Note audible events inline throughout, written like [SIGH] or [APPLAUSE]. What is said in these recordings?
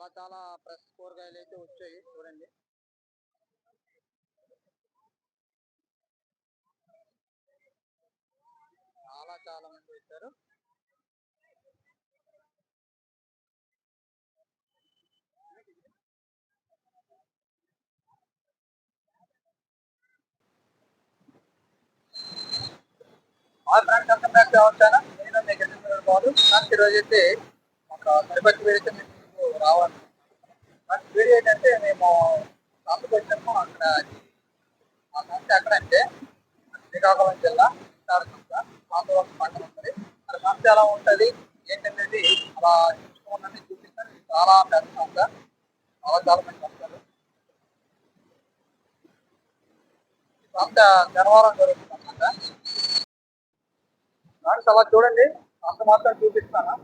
చాలా చాలా ఫ్రెష్ కూరగాయలు అయితే వచ్చాయి చూడండి. చాలా చాలా మంది వచ్చారు. Friends welcome back to our channel నేను మీకు గణేష్ బాబు నాకు ఈరోజు అయితే ఒక తిరుపతి వీడియో మీకు రావాలి. దాని వీడియో ఏంటంటే మేము సంతకు వచ్చాము అక్కడ ఆ సంస్థ ఎక్కడంటే శ్రీకాకుళం జిల్లా విశాఖ సంస్థ ఆంధ్రప్రదేశ్ పక్కన ఉంటుంది మరి సంస్థ ఎలా ఉంటుంది ఏంటనేది అలా చూసుకోవాలని చూపిస్తాను చాలా పెద్ద సంస్థ చాలా చాలా మంది వస్తారు ఈ సంస్థ శనివారం జరుగుతుంది అన్నమాట అలా చూడండి అంత మాత్రం చూపిస్తాను.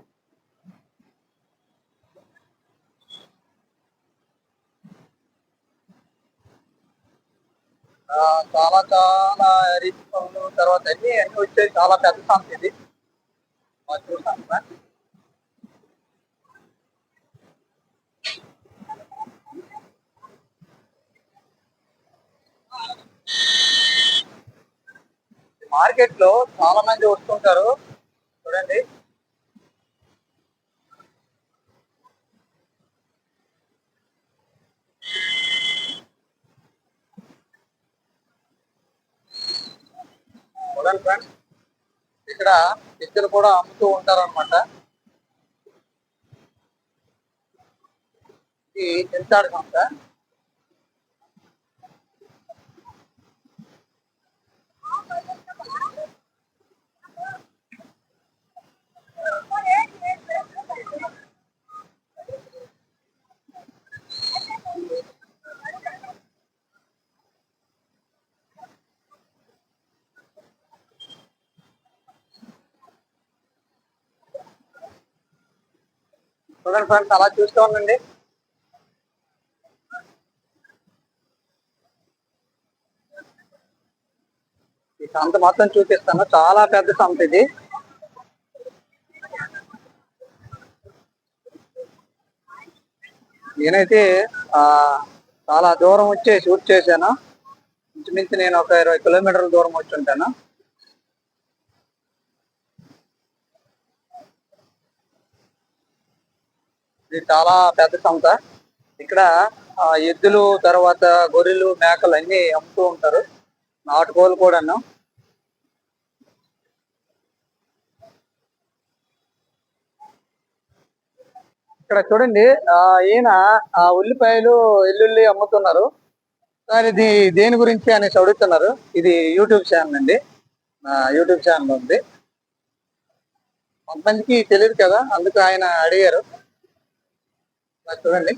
చాలా చాలా రీచ్ పనులు తర్వాత అన్ని అన్ని వచ్చేది చాలా పెద్ద సంస్థ ఇది. ఆ, మార్కెట్లో చాలా మంది వస్తుంటారు. చూడండి. చూడండి ఫ్రెండ్స్ ఇక్కడ ఇద్దరు కూడా అమ్ముతూ ఉంటారనమాట ఇది ఇది చెంచాడు సార్ చూడండి ఫ్రెండ్స్ అలా చూస్తూ ఉండండి. ఈ సంత మొత్తం చూపిస్తాను. చాలా పెద్ద సంత ఇది. నేనైతే చాలా దూరం వచ్చి షూట్ చేశాను. ఇంచుమించు నేను ఒక ఇరవై కిలోమీటర్ల దూరం వచ్చి ఉంటాను. ఇది చాలా పెద్ద సంత. ఇక్కడ ఎద్దులు తర్వాత గొర్రెలు మేకలు అన్ని అమ్ముతూ ఉంటారు. నాటుకోలు కూడాను. ఇక్కడ చూడండి ఈయన ఆ ఉల్లిపాయలు ఎల్లుల్లి అమ్ముతున్నారు. సార్ ఇది దేని గురించి అనేసి అడుగుతున్నారు. ఇది యూట్యూబ్ ఛానల్ అండి. యూట్యూబ్ ఛానల్ ఉంది. కొంతమందికి తెలియదు కదా అందుకు ఆయన అడిగారు. చూడండి.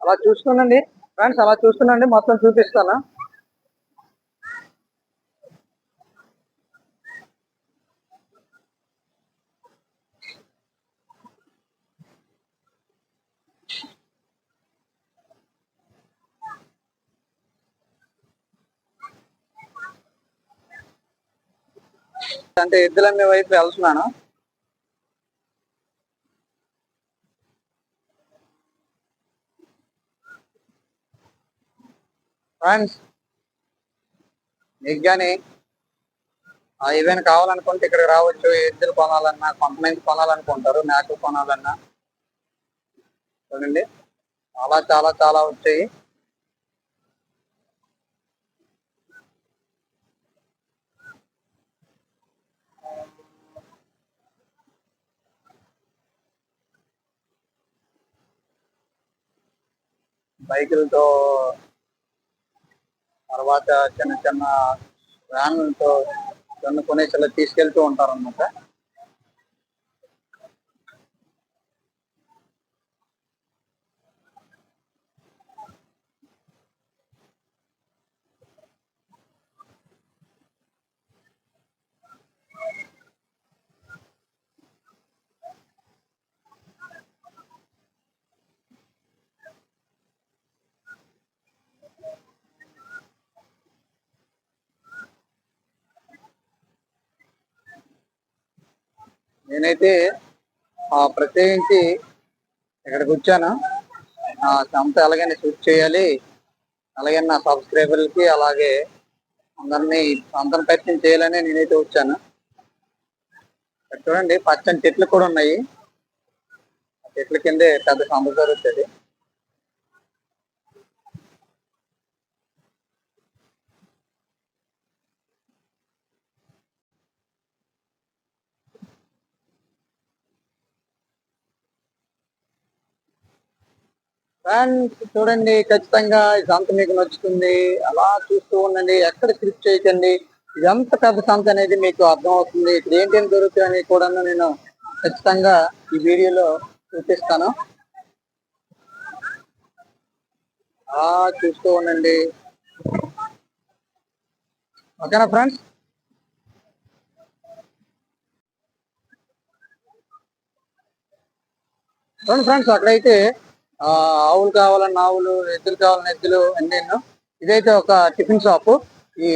అలా చూస్తుండండి. ఫ్రెండ్స్ అలా చూస్తున్నాండి మొత్తం చూపిస్తాను? అంటే ఎద్దులమ్మే వైపు వెళ్తున్నాను. ఫ్రెండ్స్ మీకు కానీ ఏవైనా కావాలనుకుంటే ఇక్కడికి రావచ్చు. ఎద్దులు కొనాలన్నా కొంతమంది కొనాలనుకుంటారు మేకలు కొనాలన్నా. చూడండి చాలా చాలా చాలా వచ్చాయి. బైకులతో తర్వాత చిన్న చిన్న వ్యాన్లతో చిన్న కొనేసి ఇలా తీసుకెళ్తూ ఉంటారు నేనైతే ఆ ప్రత్యేకించి ఇక్కడికి వచ్చాను. ఆ సంత ఎలాగైనా షూట్ చేయాలి. అలాగే నా సబ్స్క్రైబర్లకి అలాగే అందరినీ అందరిని పరిచయం చేయాలని నేనైతే వచ్చాను. చూడండి పచ్చని చెట్లు కూడా ఉన్నాయి. ఆ చెట్ల కిందే పెద్ద సంత జరుగుతుంది ఫ్రెండ్స్ చూడండి ఖచ్చితంగా ఈ సంత మీకు నచ్చుతుంది. అలా చూస్తూ ఉండండి ఎక్కడ క్లిక్ చేయకండి. ఎంత పెద్ద సంత అనేది మీకు అర్థం అవుతుంది. ఇక్కడ ఏంటేం దొరుకుతాయని కూడా నేను ఖచ్చితంగా ఈ వీడియోలో చూపిస్తాను. ఆ చూస్తూ ఉండండి. ఓకేనా ఫ్రెండ్స్? ఫ్రెండ్స్ అక్కడైతే ఆవులు కావాలన్న ఆవులు ఎద్దులు కావాలన్న ఎద్దులు అన్ని ఇదైతే ఒక టిఫిన్ షాప్.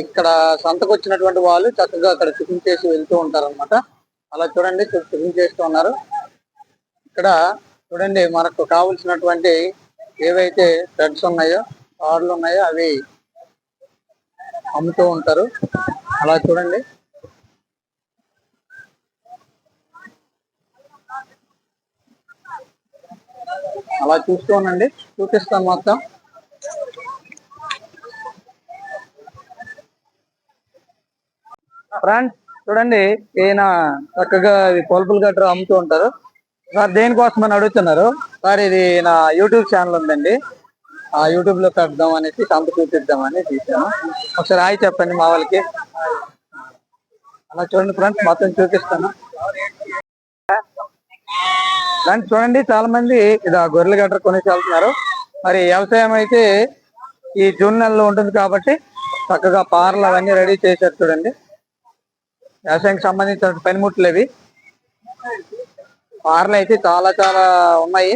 ఇక్కడ సంతకు వచ్చినటువంటి వాళ్ళు చక్కగా అక్కడ టిఫిన్ చేసి వెళ్తూ ఉంటారు అనమాట అలా చూడండి టిఫిన్ చేస్తూ ఉన్నారు. ఇక్కడ చూడండి మనకు కావలసినటువంటి ఏవైతే థ్రెడ్స్ ఉన్నాయో కార్లు ఉన్నాయో అవి అమ్ముతూ ఉంటారు. అలా చూడండి. అలా చూస్తూ ఉండండి. చూపిస్తాను మొత్తం. ఫ్రెండ్స్ చూడండి ఈయన చక్కగా ఇది పలుపులు గట్రా అమ్ముతూ ఉంటారు. సార్ దేనికోసం అని అడుగుతున్నారు? సార్ ఇది నా యూట్యూబ్ ఛానల్ ఉందండి. ఆ యూట్యూబ్లో పెడదాం అనేసి సంత చూపిద్దామని తీసాను ఒకసారి హాయ్ చెప్పండి మా వాళ్ళకి. అలా చూడండి ఫ్రెండ్స్ మొత్తం చూపిస్తాను. దాన్ని చూడండి చాలా మంది ఇది ఆ గొర్రెల గట్ర కొనేసి వెళ్తున్నారు మరి వ్యవసాయం అయితే ఈ జూన్ నెలలో ఉంటుంది కాబట్టి చక్కగా పార్లు అవన్నీ రెడీ చేశారు చూడండి. వ్యవసాయానికి సంబంధించిన పనిముట్లు ఇవి పార్లు అయితే చాలా చాలా ఉన్నాయి.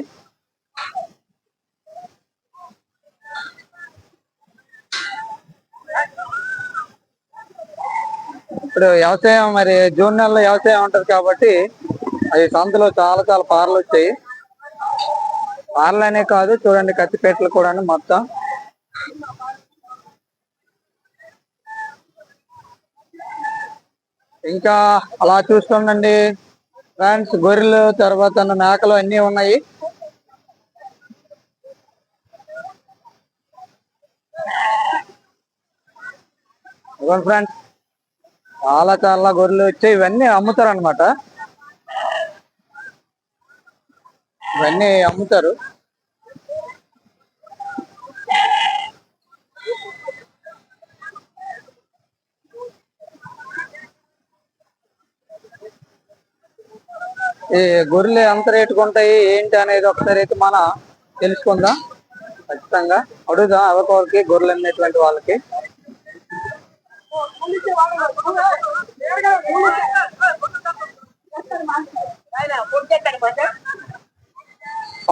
ఇప్పుడు వ్యవసాయం మరి జూన్ నెలలో వ్యవసాయం ఉంటుంది కాబట్టి అది సంతలో చాలా చాలా పార్లు వచ్చాయి. పార్లనే కాదు చూడండి కత్తిపేటలు కూడా మొత్తం. ఇంకా అలా చూస్తుండండి ఫ్రెండ్స్ గొర్రెలు తర్వాత మేకలు అన్ని ఉన్నాయి. ఫ్రెండ్స్ చాలా చాలా గొర్రెలు వచ్చాయి. ఇవన్నీ అమ్ముతారు అనమాట ఇవన్నీ అమ్ముతారు. ఈ గొర్రెలు ఎంత రేటుకు ఉంటాయి? ఏంటి అనేది ఒకసారి అయితే మనం తెలుసుకుందాం. ఖచ్చితంగా అడుగుదాం అవకొకరికి గొర్రెలు అమ్మేటువంటి వాళ్ళకి.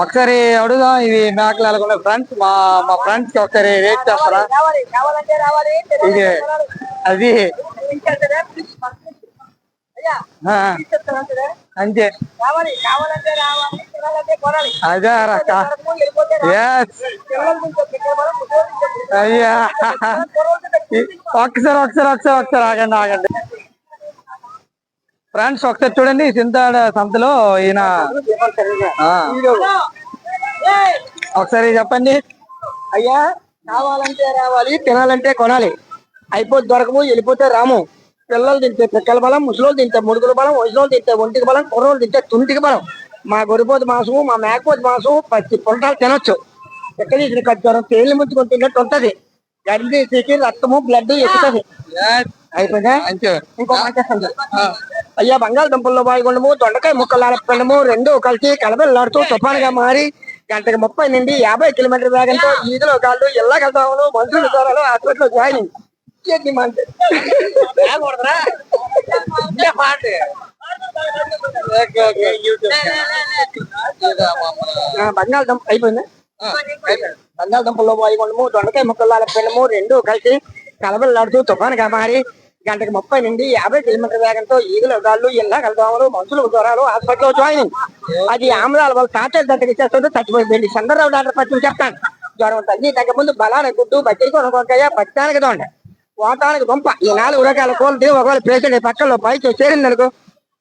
ఒకసారి అడుగుదాం ఇది మేకలు ఎలాగున్నాయి ఫ్రెండ్స్ మా మా ఫ్రెండ్స్కి ఒకసారి రేట్ చెప్పరా? ఇది అది. అంతే. అదే రక్క ఎస్ అయ్యా. [LAUGHS] ఒకసారి ఒకసారి ఒకసారి ఒకసారి ఆగండి ఆగండి. ఫ్రెండ్స్ ఒకసారి చూడండి సింతాడ సంతలో ఈయన ఒకసారి చెప్పండి. అయ్యా కావాలంటే రావాలి తినాలంటే కొనాలి. అయిపోతే దొరకము వెళ్ళిపోతే రాము. పిల్లలు తింటే పిక్కల బలం ముసలోళ్ళు తింటే ముడుగుల బలం వయసులోళ్ళు తింటే ఒంటికి బలం కుర్రోళ్ళు తింటే తుంటికి బలం. మా గొరిపోతు మాంసము మా మేకపోతు మాంసం పచ్చి పొంటాలు తినొచ్చు. ఎక్కడ తీసిన కచ్చారం తేలిని ముంచుకొని తిన్నట్టు ఉంటది. తీసి రక్తము బ్లడ్ ఎక్కుతుంది. అయిపోయిందా మంచి ఇంకో మాట చెప్తాను. అయ్యా బంగాళదుంపల్లో బాగుండము దొండకాయ ముక్కలు ఆడపెండము రెండు కలిసి కలబెల్లాడుతూ తుఫానుగా మారి గంటకి ముప్పై నుండి యాభై కిలోమీటర్ వేగంతో ఈదులో కాళ్ళు ఇళ్ళ వెళ్తాము మనుషులు దూరాలు హాస్పిటల్ జాయినింగ్ ఏంటి మాట? ఓకే ఓకే యూట్యూబ్ ఆ, బంగాళదుంప అయిపోయిందా బంగాళదుంపల్లో బాగుండము దొండకాయ ముక్కలు ఆడపెండము రెండు కలిసి కలబెల్లాడుతూ తుఫానుగా మారి గంటకి ముప్పై నుండి యాభై కిలోమీటర్ వేగంతో ఈగలు గాళ్ళు ఇళ్ళ కలదోమలు మనుషులు జ్వరాలు హాస్పిటల్ జాయిన్ అది ఆమ్లాల వాళ్ళు తాతలు దత్తకి ఇచ్చేస్తుంటే చచ్చిపోయింది. చంద్రరావు డాక్టర్ పచ్చి చెప్తాను. జ్వరం తగ్గి తగ్గ ముందు బలానికి గుడ్డు బజ్జీకి కొనుక్కోకాయ పచ్చానికి దోండ. వాతానికి దొంప ఈ నాలుగు రకాల కోళ్ళు తిని ఒకవేళ పేషెంట్ పక్కలో పైకి చేరింది అనుకో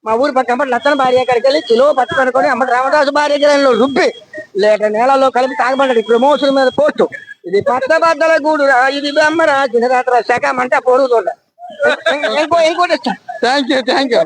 మా ఊరి పక్క అమ్మ లచ్చన భార్య కాడికి వెళ్ళి కిలో పట్టుకొని అమ్మ రామదాసు భార్య గిరణలో రుబ్బి లేదా నేలలో కలిపి తాగబడ్డాడు. ప్రమోషన్ మీద పోస్టు. ఇది పట్ట బద్దల గూడు ఇది బొమ్మరా దినరాత్ర శాఖ మంట పోరు థ్యాంక్ యూ థ్యాంక్ యూ?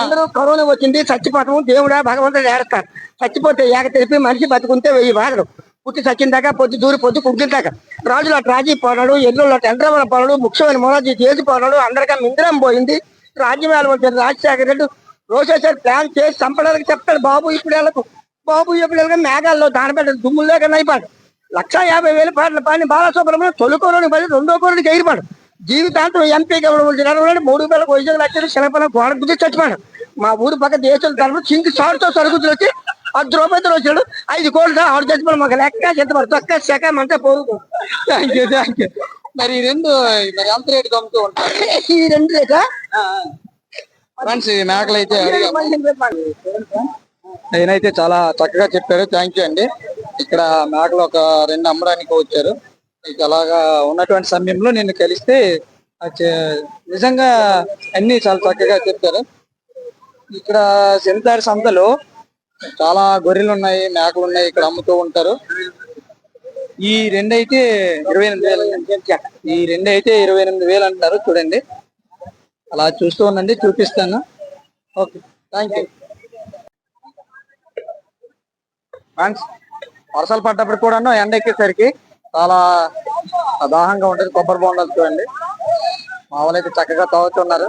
అందరూ కరోనా వచ్చింది చచ్చిపోవటం దేవుడా భగవంతుడు ఏడతారు చచ్చిపోతే ఏక తెలిపి మనిషి బతుకుంటే వెయ్యి బాధలు. పుట్టి చచ్చిన దాకా పొద్దు దూరి పొద్దు కుడికిన దాకా. రాజులు అటు రాజీ పోనాడు ఎల్లుళ్ళు అటు ఎండ్రమల పోనాడు ముఖ్యమైన మొరాజీ చేసి పోనాడు అందరికీ మింద్రం పోయింది. రాజ్యం వెళ్ళవచ్చారు రాజశేఖర రెడ్డి రోజేసారి ప్లాన్ చేసి చంపడానికి చెప్తాడు బాబు ఇప్పుడు వెళ్ళకు బాబు ఇప్పుడు వెళ్ళక మేఘాల్లో దానపెట్టాడు దుమ్ములు లేక నైపాడు. లక్ష యాభై వేల పాటలు పాడిన బాలసుబ్రహ్మణ్యం తొలి కోరుని పది రెండో కోరుడికి ఎగిరిపాడు. జీవితాంతం ఎంపీగా ఉండవలసిన మూడు వేల వైద్యులు లక్షలు శనపల గోడ గుద్ది చచ్చిపోయాడు. మా ఊరు పక్క దేశాల తరఫున చింకి సాటుతో సరుగుతులు వచ్చి పది రూపాయలు వచ్చాడు. ఐదు కోట్లు ఆరు చచ్చిపోయి మాకు లెక్క చెత్తపడు తొక్క శాఖ మంతా పోరు థ్యాంక్ యూ థ్యాంక్ యూ మరి ఈ రెండు మరి ఎంత రేటు కమ్ముతూ ఉంటారు? ఈ రెండు రేటా? ఫ్రెండ్స్ ఈ మేకలు అయితే నేనైతే చాలా చక్కగా చెప్పారు. థ్యాంక్ యూ అండి. ఇక్కడ మేకలు ఒక రెండు అమ్మడానికి వచ్చారు. అలాగా ఉన్నటువంటి సమయంలో నేను కలిస్తే నిజంగా అన్ని చాలా చక్కగా చెప్తారు ఇక్కడ సెంతారి సంతలో చాలా గొర్రెలు ఉన్నాయి మేకలు ఉన్నాయి ఇక్కడ అమ్ముతూ ఉంటారు. ఈ రెండు అయితే ఇరవై ఎనిమిది వేలు ఈ రెండు అయితే ఇరవై ఎనిమిది వేలు అంటారు చూడండి. అలా చూస్తూ ఉండండి చూపిస్తాను. Okay thank you. ఫ్రెండ్స్ వర్షాలు పడ్డప్పుడు కూడాను ఎండ ఎక్కేసరికి చాలా దాహంగా ఉంటుంది కొబ్బరి బొండాలు చూడండి. మా వాళ్ళు అయితే చక్కగా తాగుతున్నారు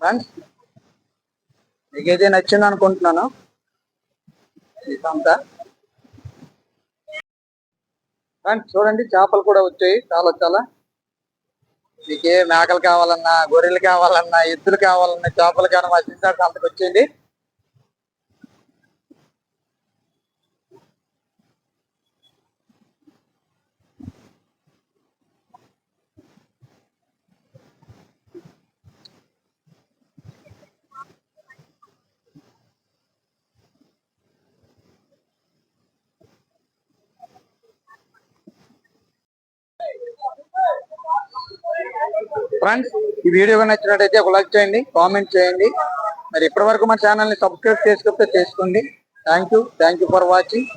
ఫ్రెండ్స్ మీకైతే నచ్చింది అనుకుంటున్నాను. ఈ ఫ్రెండ్స్ చూడండి చేపలు కూడా వచ్చాయి. చాలా చాలా. మీకు ఏ మేకలు కావాలన్నా గొర్రెలు కావాలన్నా ఎద్దులు కావాలన్నా చేపలు కానీ మా చిన్న సంతకు వచ్చేయండి. ఫ్రెండ్స్ ఈ వీడియో నచ్చినట్టయితే ఒక లైక్ చేయండి కామెంట్ చేయండి. మరి ఇప్పటి వరకు మా ఛానల్ని సబ్స్క్రైబ్ చేసుకుంటే చేసుకోండి. Thank you thank you for watching